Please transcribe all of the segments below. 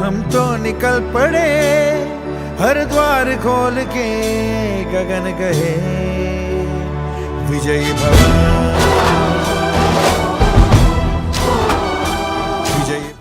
हम तो निकल पड़े हर द्वार खोल के गगन कहे विजयी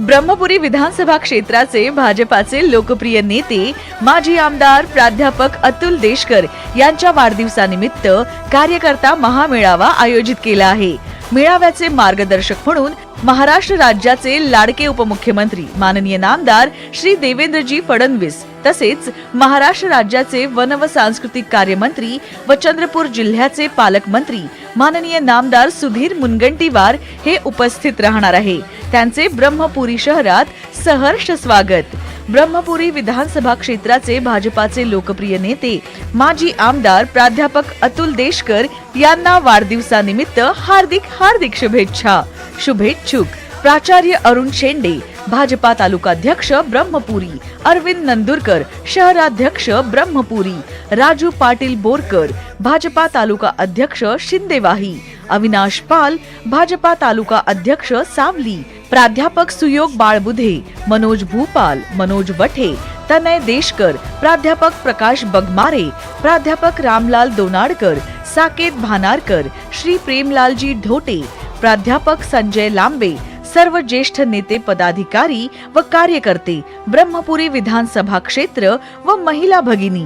ब्रह्मपुरी विधानसभा क्षेत्राचे भाजपाचे लोकप्रिय नेते माजी आमदार प्राध्यापक अतुल देशकर यांच्या वाढदिवसानिमित्त कार्यकर्ता महामेळावा आयोजित केला आहे. मेळाव्याचे मार्गदर्शक म्हणून महाराष्ट्र राज्याचे लाडके उपमुख्यमंत्री माननीय नामदार श्री देवेंद्रजी फडणवीस तसेच महाराष्ट्र राज्याचे वन व सांस्कृतिक कार्यमंत्री व चंद्रपूर जिल्ह्याचे पालकमंत्री माननीय नामदार सुधीर मुनगंटीवार हे उपस्थित राहणार आहे. त्यांचे ब्रह्मपुरी शहरात सहर्ष स्वागत. ब्रह्मपुरी विधानसभा क्षेत्राचे भाजपाचे लोकप्रिय नेते माजी आमदार प्राध्यापक अतुल देशकर यांना वाढदिवसानिमित्त हार्दिक हार्दिक शुभेच्छा. शुभेच्छुक. प्राचार्य अरुण शेंडे भाजपा तालुकाध्यक्ष ब्रह्मपुरी. अरविंद नंदुरकर शहराध्यक्ष ब्रह्मपुरी. राजू पाटील बोरकर भाजपा तालुका अध्यक्ष शिंदेवाही. अविनाश पाल भाजपा तालुका अध्यक्ष सावली. प्राध्यापक सुयोग बाळबुधे मनोज भूपाल मनोज वठे तनय देशकर प्राध्यापक प्रकाश बगमारे प्राध्यापक रामलाल दोनाडकर साकेत भानारकर श्री प्रेमलालजी ढोटे प्राध्यापक संजय लांबे सर्व ज्येष्ठ नेते पदाधिकारी व कार्यकर्ते ब्रह्मपुरी विधानसभा क्षेत्र व महिला भगिनी.